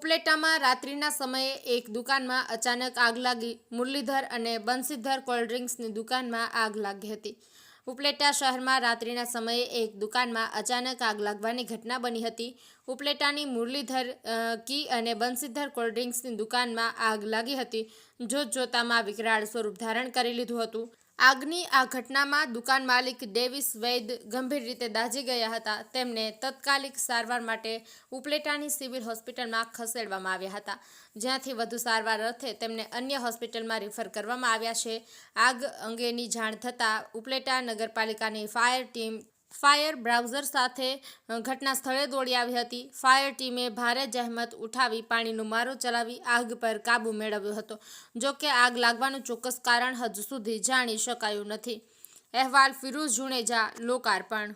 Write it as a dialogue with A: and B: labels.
A: ઉપલેટામાં રાત્રિના સમયે એક દુકાનમાં અચાનક આગ લાગી. મુરલીધર અને બંસીધર કોલ્ડ્રિંક્સની દુકાનમાં આગ લાગી હતી. ઉપલેટા શહેરમાં રાત્રિના સમયે એક દુકાનમાં અચાનક આગ લાગવાની ઘટના બની હતી. ઉપલેટાની મુરલીધર કી અને બંસીધર કોલ્ડ્રિંક્સની દુકાનમાં આગ લાગી હતી. જોત જોતામાં વિકરાળ સ્વરૂપ ધારણ કરી લીધું હતું. આગની આ ઘટનામાં દુકાન માલિક ડેવિસ વૈદ ગંભીર રીતે દાઝી ગયા હતા. તેમને તત્કાલિક સારવાર માટે ઉપલેટાની સિવિલ હોસ્પિટલમાં ખસેડવામાં આવ્યા હતા. જ્યાંથી વધુ સારવાર અર્થે તેમને અન્ય હોસ્પિટલમાં રિફર કરવામાં આવ્યા છે. આગ અંગેની જાણ થતાં ઉપલેટા નગરપાલિકાની ફાયર ટીમ ફાયર બ્રાઉઝર સાથે ઘટના સ્થળે દોડી આવી હતી. ફાયર ટીમે ભારે જહેમત ઉઠાવી પાણીનો મારો ચલાવી આગ પર કાબૂ મેળવ્યો હતો. જો કે આગ લાગવાનું ચોક્કસ કારણ હજુ સુધી જાણી શકાયું નથી. અહેવાલ ફિરોઝ જુણેજા લોકાર્પણ.